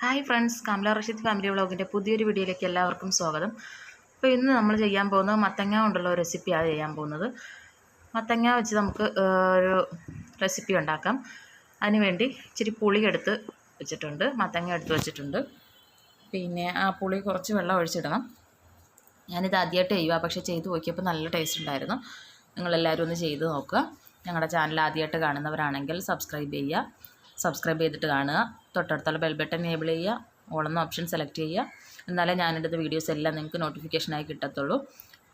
Hi friends Kamala Rasheed family വ്ളോഗിന്റെ പുതിയൊരു വീഡിയോയിലേക്ക് എല്ലാവർക്കും സ്വാഗതം. അപ്പോൾ ഇന്ന് നമ്മൾ ചെയ്യാൻ പോകുന്നത് മത്തങ്ങ കൊണ്ടുള്ള റെസിപ്പിയാണ് ചെയ്യാൻ പോകുന്നത്. മത്തങ്ങ വെച്ച് നമുക്ക് ഒരു റെസിപ്പി ഉണ്ടാക്കാം. അതിനുവേണ്ടി ഇച്ചിരി പുളി എടുത്ത് വെച്ചിട്ടുണ്ട് മത്തങ്ങ എടുത്ത് വെച്ചിട്ടുണ്ട്. പിന്നെ ആ പുളി കുറച്ച് വെള്ളം ഒഴിച്ചിടണം. ഞാനിത് ആദ്യമായിട്ട് ചെയ്യുക പക്ഷേ ചെയ്ത് നോക്കിയപ്പോൾ നല്ല ടേസ്റ്റ് ഉണ്ടായിരുന്നു. നിങ്ങളെല്ലാവരും ഒന്ന് ചെയ്ത് നോക്കുക. ഞങ്ങളുടെ ചാനൽ ആദ്യമായിട്ട് കാണുന്നവരാണെങ്കിൽ സബ്സ്ക്രൈബ് ചെയ്യുക. സബ്സ്ക്രൈബ് ചെയ്തിട്ട് കാണുക. തൊട്ടടുത്തുള്ള ബെൽ ബട്ടൺ എനേബിൾ ചെയ്യുക. ഓളെന്ന ഓപ്ഷൻ സെലക്ട് ചെയ്യുക. എന്നാലേ ഞാനെടുത്ത വീഡിയോസ് എല്ലാം നിങ്ങൾക്ക് നോട്ടിഫിക്കേഷനായി കിട്ടത്തുള്ളൂ.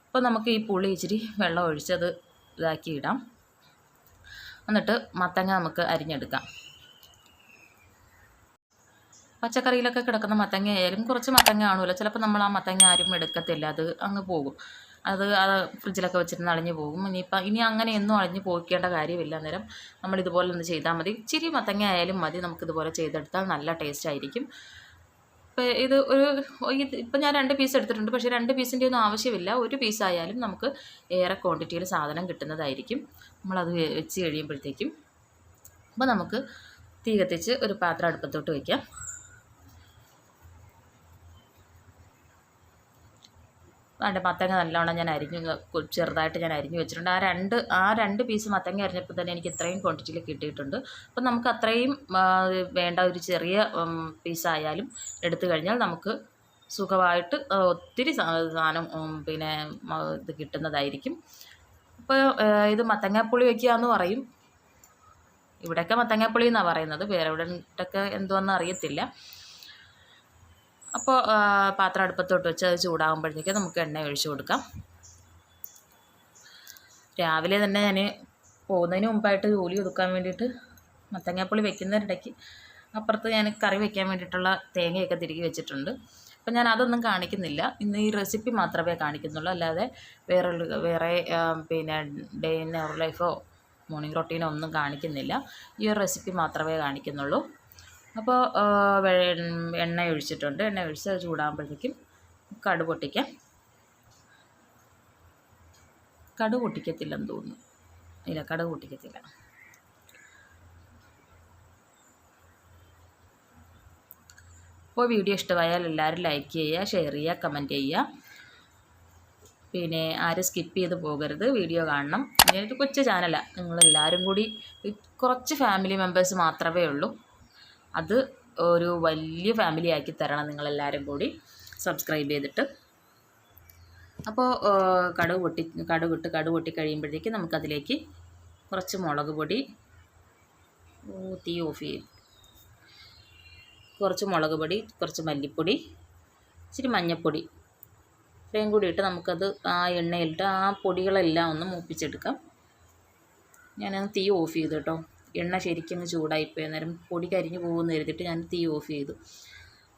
അപ്പോൾ നമുക്ക് ഈ പുളി ഇച്ചിരി വെള്ളം ഒഴിച്ചത് ഇതാക്കി ഇടാം. എന്നിട്ട് മത്തങ്ങ നമുക്ക് അരിഞ്ഞെടുക്കാം. പച്ചക്കറിയിലൊക്കെ കിടക്കുന്ന മത്തങ്ങ ആയാലും കുറച്ച് മത്തങ്ങ കാണുമല്ലോ ചിലപ്പോൾ നമ്മൾ ആ മത്തങ്ങ ആരും എടുക്കത്തില്ല. അത് അങ്ങ് പോകും. അത് അത് ഫ്രിഡ്ജിലൊക്കെ വെച്ചിരുന്ന് അളിഞ്ഞ് പോകും. ഇനിയിപ്പം ഇനി അങ്ങനെ ഒന്നും അളിഞ്ഞ് പോയിക്കേണ്ട കാര്യമില്ല അന്നേരം നമ്മൾ ഇതുപോലെ ഒന്ന് ചെയ്താൽ മതി. ഇച്ചിരി മത്തങ്ങ ആയാലും മതി. നമുക്കിതുപോലെ ചെയ്തെടുത്താൽ നല്ല ടേസ്റ്റ് ആയിരിക്കും. ഇപ്പോൾ ഇത് ഒരു ഇപ്പം ഞാൻ രണ്ട് പീസ് എടുത്തിട്ടുണ്ട്. പക്ഷേ രണ്ട് പീസിന്റെ ഒന്നും ആവശ്യമില്ല. ഒരു പീസ് ആയാലും നമുക്ക് ഏറെ ക്വാണ്ടിറ്റിയിൽ സാധനം കിട്ടുന്നതായിരിക്കും. നമ്മളത് വെച്ച് കഴിയുമ്പോഴത്തേക്കും. അപ്പോൾ നമുക്ക് തീ കത്തിച്ച് ഒരു പാത്രം അടുപ്പത്തോട്ട് വയ്ക്കാം അതിന്റെ മത്തങ്ങ നല്ലോണം ഞാൻ അരിഞ്ഞ് ചെറുതായിട്ട് ഞാൻ അരിഞ്ഞ് വെച്ചിട്ടുണ്ട്. ആ രണ്ട് ആ രണ്ട് പീസ് മത്തങ്ങ അരിഞ്ഞപ്പോൾ തന്നെ എനിക്ക് ഇത്രയും ക്വാണ്ടിറ്റിയിൽ കിട്ടിയിട്ടുണ്ട്. അപ്പം നമുക്ക് അത്രയും വേണ്ട ഒരു ചെറിയ പീസായാലും എടുത്തു കഴിഞ്ഞാൽ നമുക്ക് സുഖമായിട്ട് ഒത്തിരി സാധനം പിന്നെ ഇത് കിട്ടുന്നതായിരിക്കും. അപ്പോൾ ഇത് മത്തങ്ങാപ്പുളി വയ്ക്കുക എന്ന് പറയും. ഇവിടെയൊക്കെ മത്തങ്ങാപ്പുളി എന്നാണ് പറയുന്നത്. വേറെ എവിടെയൊക്കെ എന്തോന്ന് അറിയത്തില്ല. അപ്പോൾ പാത്രം അടുപ്പത്തോട്ട് വെച്ച് അത് ചൂടാകുമ്പോഴത്തേക്ക് നമുക്ക് എണ്ണ ഒഴിച്ചു കൊടുക്കാം. രാവിലെ തന്നെ ഞാൻ പോകുന്നതിന് മുമ്പായിട്ട് ജോലി ഒതുക്കാൻ വേണ്ടിയിട്ട് മത്തങ്ങാപ്പുളി വെക്കുന്നതിനിടയ്ക്ക് അപ്പുറത്ത് ഞാൻ കറി വെക്കാൻ വേണ്ടിയിട്ടുള്ള തേങ്ങയൊക്കെ തിരികെ വെച്ചിട്ടുണ്ട്. അപ്പം ഞാൻ അതൊന്നും കാണിക്കുന്നില്ല. ഇന്ന് ഈ റെസിപ്പി മാത്രമേ കാണിക്കുന്നുള്ളൂ. അല്ലാതെ വേറെ വേറെ പിന്നെ ഡേ ഇൻ അവർ ലൈഫോ മോർണിംഗ് റൊട്ടീനോ ഒന്നും കാണിക്കുന്നില്ല. ഈ ഒരു റെസിപ്പി മാത്രമേ കാണിക്കുന്നുള്ളൂ. അപ്പോൾ എണ്ണ ഒഴിച്ചിട്ടുണ്ട്. എണ്ണ ഒഴിച്ച് അത് ചൂടാകുമ്പോഴത്തേക്കും കടു പൊട്ടിക്കാം. കടു പൊട്ടിക്കത്തില്ലെന്ന് തോന്നുന്നു. ഇല്ല കടു പൊട്ടിക്കത്തില്ല. അപ്പോൾ വീഡിയോ ഇഷ്ടമായാൽ എല്ലാവരും ലൈക്ക് ചെയ്യുക ഷെയർ ചെയ്യുക കമന്റ് ചെയ്യുക. പിന്നെ ആരും സ്കിപ്പ് ചെയ്ത് പോകരുത്. വീഡിയോ കാണണം. പിന്നെ ഒരു കൊച്ചു ചാനലാണ് നിങ്ങളെല്ലാവരും കൂടി കുറച്ച് ഫാമിലി മെമ്പേഴ്സ് മാത്രമേ ഉള്ളൂ. അത് ഒരു വലിയ ഫാമിലി ആക്കി തരണം നിങ്ങളെല്ലാവരും കൂടി. സബ്സ്ക്രൈബ് ചെയ്തിട്ട്. അപ്പോൾ കടുക് പൊട്ടി കടുക് ഇട്ട് കടുക് പൊട്ടി കഴിയുമ്പോഴത്തേക്ക് നമുക്കതിലേക്ക് കുറച്ച് മുളക് പൊടി തീ ഓഫ് ചെയ്യും. കുറച്ച് മുളക് പൊടി കുറച്ച് മല്ലിപ്പൊടി ഇച്ചിരി മഞ്ഞൾപ്പൊടി ഇത്രയും കൂടി ഇട്ട് നമുക്കത് ആ എണ്ണയിലിട്ട് ആ പൊടികളെല്ലാം ഒന്ന് മൂപ്പിച്ചെടുക്കാം. ഞാനത് തീ ഓഫ് ചെയ്തു കേട്ടോ. എണ്ണ ശരിക്കും ചൂടായിപ്പോയി അന്നേരം പൊടി കരിഞ്ഞു പോകുമെന്ന് കരുതിയിട്ട് ഞാൻ തീ ഓഫ് ചെയ്തു.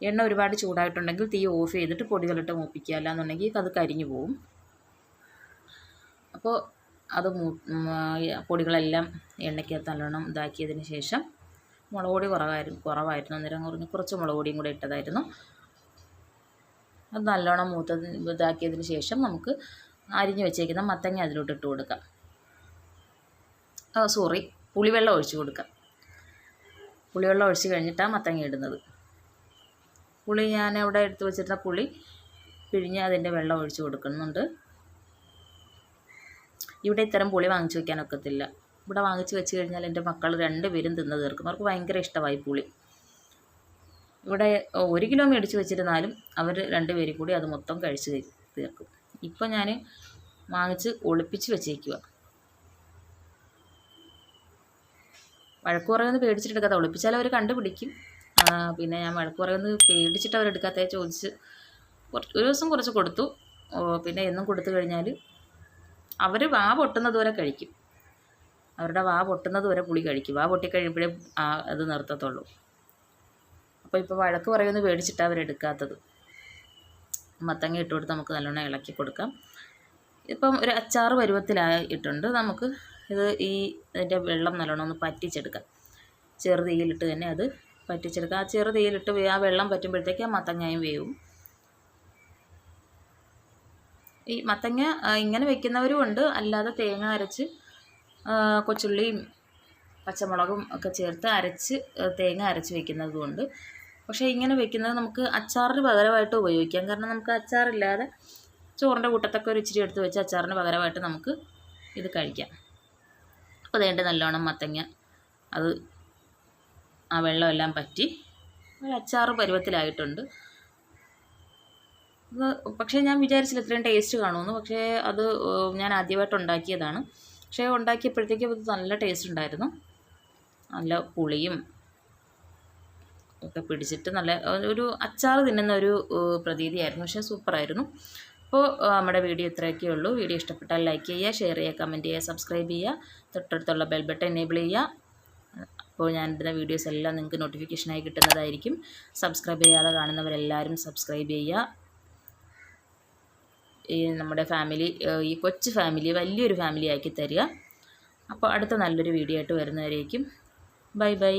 എണ്ണ ഒരുപാട് ചൂടായിട്ടുണ്ടെങ്കിൽ തീ ഓഫ് ചെയ്തിട്ട് പൊടികളിട്ട് മൂപ്പിക്കുക അല്ലാന്നുണ്ടെങ്കിൽ അത് കരിഞ്ഞു പോകും. അപ്പോൾ അത് മൂ പൊടികളെല്ലാം എണ്ണയ്ക്കകത്ത് നല്ലോണം ഇതാക്കിയതിന് ശേഷം മുളക് പൊടി കുറവായിരുന്നു കുറവായിരുന്നു. അന്നേരം കുറഞ്ഞ് കുറച്ച് മുളക് പൊടിയും കൂടെ ഇട്ടതായിരുന്നു. അത് നല്ലോണം മൂത്തത് ഇതാക്കിയതിന് ശേഷം നമുക്ക് അരിഞ്ഞു വെച്ചേക്കുന്ന മത്തങ്ങ അതിലോട്ട് ഇട്ട് കൊടുക്കാം. സോറി. പുളിവെള്ളം ഒഴിച്ച് കൊടുക്കാം. പുളിവെള്ളം ഒഴിച്ച് കഴിഞ്ഞിട്ടാണ് മത്തങ്ങ ഇടുന്നത്. പുളി ഞാൻ അവിടെ എടുത്ത് വെച്ചിരുന്ന പുളി പിഴിഞ്ഞ് അതിന്റെ വെള്ളം ഒഴിച്ച് കൊടുക്കുന്നുണ്ട്. ഇവിടെ ഇത്തരം പുളി വാങ്ങിച്ചു വെക്കാൻ ഒക്കത്തില്ല. ഇവിടെ വാങ്ങിച്ച് വെച്ച് കഴിഞ്ഞാൽ എന്റെ മക്കൾ രണ്ടുപേരും തിന്ന് തീർക്കും. അവർക്ക് ഭയങ്കര ഇഷ്ടമായി പുളി. ഇവിടെ ഒരു കിലോ മേടിച്ച് വെച്ചിരുന്നാലും അവർ രണ്ടുപേരും കൂടി അത് മൊത്തം കഴിച്ച് തീർക്കും. ഇപ്പം ഞാൻ വാങ്ങിച്ച് ഒളിപ്പിച്ച് വെച്ചേക്കുക വഴക്ക് പറയുന്നത് പേടിച്ചിട്ട് എടുക്കാത്ത ഒളിപ്പിച്ചാൽ അവർ കണ്ടുപിടിക്കും പിന്നെ ഞാൻ വഴക്ക് പറയുന്നത് പേടിച്ചിട്ട് അവരെടുക്കാത്ത ചോദിച്ച് കുറച്ച് ഒരു ദിവസം കുറച്ച് കൊടുത്തു. പിന്നെ എന്നും കൊടുത്തു കഴിഞ്ഞാൽ അവർ വാ പൊട്ടുന്നത് വരെ കഴിക്കും. അവരുടെ വാ പൊട്ടുന്നത് വരെ പുളി കഴിക്കും. വാ പൊട്ടിക്കഴിയുമ്പോഴേ അത് നിർത്തത്തുള്ളൂ. അപ്പോൾ ഇപ്പോൾ വഴക്ക് പറയുമെന്ന് പേടിച്ചിട്ടാണ് അവരെടുക്കാത്തത് മത്തങ്ങ ഇട്ട് കൊടുത്ത് നമുക്ക് നല്ലോണം ഇളക്കി കൊടുക്കാം. ഇപ്പം ഒരു അച്ചാറ് പരുവത്തിലായിട്ടുണ്ട്. നമുക്ക് ഇത് ഈ അതിന്റെ വെള്ളം നല്ലോണം ഒന്ന് പറ്റിച്ചെടുക്കാം ചെറുതീയിലിട്ട് തന്നെ അത് പറ്റിച്ചെടുക്കുക. ആ ചെറുതീയിലിട്ട് ആ വെള്ളം പറ്റുമ്പോഴത്തേക്ക് ആ മത്തങ്ങയും വേവും. ഈ മത്തങ്ങ ഇങ്ങനെ വെക്കുന്നവരും ഉണ്ട്. അല്ലാതെ തേങ്ങ അരച്ച് കൊച്ചുള്ളിയും പച്ചമുളകും ഒക്കെ ചേർത്ത് അരച്ച് തേങ്ങ അരച്ച് വെക്കുന്നതും ഉണ്ട്. പക്ഷേ ഇങ്ങനെ വെക്കുന്നത് നമുക്ക് അച്ചാറിന് പകരമായിട്ട് ഉപയോഗിക്കാം. കാരണം നമുക്ക് അച്ചാറില്ലാതെ ചോറിന്റെ കൂട്ടത്തൊക്കെ ഒരു ഇച്ചിരി എടുത്ത് വെച്ച് അച്ചാറിന് പകരമായിട്ട് നമുക്ക് ഇത് കഴിക്കാം. അതേണ്ട നല്ലോണം മത്തങ്ങ. അത് ആ വെള്ളമെല്ലാം പറ്റി. ഒരു അച്ചാറ് പരുവത്തിലായിട്ടുണ്ട്. പക്ഷേ ഞാൻ വിചാരിച്ചില്ല ഇത്രയും ടേസ്റ്റ് കാണുമെന്ന്. പക്ഷേ അത് ഞാൻ ആദ്യമായിട്ട് ഉണ്ടാക്കിയതാണ്. പക്ഷേ ഉണ്ടാക്കിയപ്പോഴത്തേക്കും ഇത് നല്ല ടേസ്റ്റ് ഉണ്ടായിരുന്നു. നല്ല പുളിയും ഒക്കെ പിടിച്ചിട്ട് നല്ല ഒരു അച്ചാർ തിന്നുന്ന ഒരു പ്രതീതിയായിരുന്നു. പക്ഷേ സൂപ്പറായിരുന്നു. അപ്പോൾ നമ്മുടെ വീഡിയോ ഇത്രയൊക്കെ ഉള്ളൂ. വീഡിയോ ഇഷ്ടപ്പെട്ടാൽ ലൈക്ക് ചെയ്യുക ഷെയർ ചെയ്യുക കമന്റ് ചെയ്യുക സബ്സ്ക്രൈബ് ചെയ്യുക തൊട്ടടുത്തുള്ള ബെൽ ബട്ടൺ എനേബിൾ ചെയ്യുക. അപ്പോൾ ഞാൻ ഇടുന്ന വീഡിയോസ് എല്ലാം നിങ്ങൾക്ക് നോട്ടിഫിക്കേഷനായി കിട്ടുന്നതായിരിക്കും. സബ്സ്ക്രൈബ് ചെയ്യാതെ കാണുന്നവരെല്ലാവരും സബ്സ്ക്രൈബ് ചെയ്യുക. ഈ നമ്മുടെ ഫാമിലി ഈ കൊച്ചു ഫാമിലി വലിയൊരു ഫാമിലി ആക്കി തരിക. അപ്പോൾ അടുത്ത നല്ലൊരു വീഡിയോ ആയിട്ട് വരുന്നവരേക്കും. Bye bye.